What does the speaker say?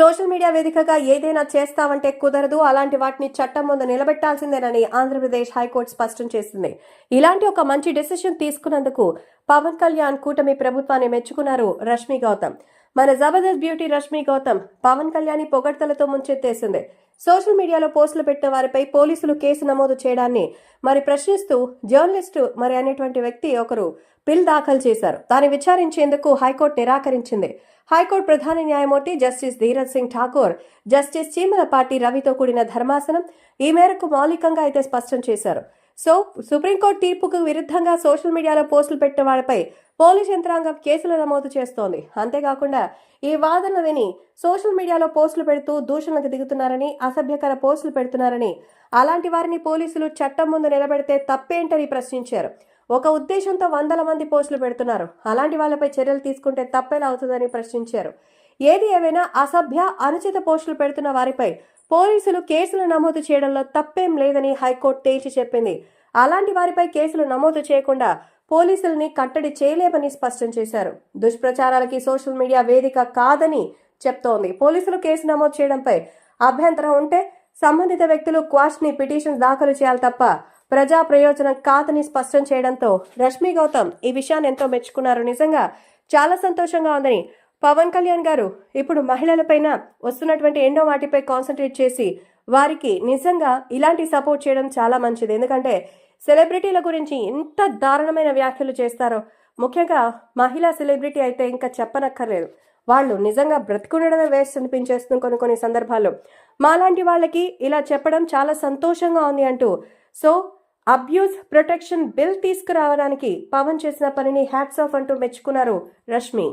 Social media వేదికగా ఏదైనా చేస్తావంటే కుదరదు. అలాంటి వాటిని చట్టం ముందు నిలబెట్టాల్సిందేనని ఆంధ్రప్రదేశ్ హైకోర్టు స్పష్టం చేసింది. ఇలాంటి ఒక మంచి డెసిషన్ తీసుకున్నందుకు పవన్ కళ్యాణ్ కూటమి ప్రభుత్వాన్ని మెచ్చుకున్నారు రష్మి గౌతమ్. మన జబర్దస్త్ బ్యూటీ రష్మి గౌతమ్ పవన్ కళ్యాణ్ పొగడ్తలతో ముంచెత్తేసింది. సోషల్ మీడియాలో పోస్టులు పెట్టిన వారిపై పోలీసులు కేసు నమోదు చేయడాన్ని మరి ప్రశ్నిస్తూ జర్నలిస్టు మరి అనేటువంటి వ్యక్తి ఒకరు పిల్ దాఖలు చేశారు. దాన్ని విచారించేందుకు హైకోర్టు నిరాకరించింది. హైకోర్టు ప్రధాన న్యాయమూర్తి జస్టిస్ ధీరజ్ సింగ్ ఠాకూర్ జస్టిస్ చీమలపాటి రవితో కూడిన ధర్మాసనం ఈ మేరకు మౌలికంగా అయితే స్పష్టం చేశారు. సో సుప్రీంకోర్టు తీర్పుకు విరుద్ధంగా సోషల్ మీడియాలో పోస్టులు పెట్టిన వారిపై పోలీస్ యంత్రాంగం కేసులు నమోదు చేస్తోంది. అంతేకాకుండా ఈ వాదనలు విని సోషల్ మీడియాలో పోస్టులు పెడుతూ దూషణలకు దిగుతున్నారని అసభ్యకర పోస్టులు పెడుతున్నారని అలాంటి వారిని పోలీసులు చట్టం ముందు నిలబెడితే తప్పేంటని ప్రశ్నించారు. ఒక ఉద్దేశంతో వందల మంది పోస్టులు పెడుతున్నారు. అలాంటి వాళ్ళపై చర్యలు తీసుకుంటే తప్పేలా అవుతుందని ప్రశ్నించారు. ఏది ఏమైనా అసభ్య అనుచిత పోస్టులు పెడుతున్న వారిపై పోలీసులు కేసులు నమోదు చేయడంలో తప్పేం లేదని హైకోర్టు తేల్చి చెప్పింది. అలాంటి వారిపై కేసులు నమోదు చేయకుండా పోలీసుల్ని కట్టడి చేయలేమని స్పష్టం చేశారు. దుష్ప్రచారాలకి సోషల్ మీడియా వేదిక కాదని చెప్తోంది. పోలీసులు కేసు నమోదు చేయడంపై అభ్యంతరం ఉంటే సంబంధిత వ్యక్తులు క్వాష్ని పిటిషన్స్ దాఖలు చేయాలి తప్ప ప్రజా ప్రయోజనం కాదని స్పష్టం చేయడంతో రష్మి గౌతమ్ ఈ విషయాన్ని ఎంతో మెచ్చుకున్నారు. నిజంగా చాలా సంతోషంగా ఉందని పవన్ కళ్యాణ్ గారు ఇప్పుడు మహిళలపైన వస్తున్నటువంటి ఎన్నో వాటిపై కాన్సన్ట్రేట్ చేసి వారికి నిజంగా ఇలాంటి సపోర్ట్ చేయడం చాలా మంచిది. ఎందుకంటే సెలబ్రిటీల గురించి ఎంత దారుణమైన వ్యాఖ్యలు చేస్తారో ముఖ్యంగా మహిళా సెలబ్రిటీ అయితే ఇంకా చెప్పనక్కర్లేదు. వాళ్ళు నిజంగా బ్రతుకుండడమే వేస్ట్ అనిపించేస్తుంది కొన్ని కొన్ని సందర్భాల్లో. మాలాంటి వాళ్ళకి ఇలా చెప్పడం చాలా సంతోషంగా ఉంది అంటూ సో అబ్యూస్ ప్రొటెక్షన్ బిల్ తీసుకురావడానికి పవన్ చేసిన పనిని హ్యాట్స్ ఆఫ్ అంటూ మెచ్చుకున్నారు రష్మి.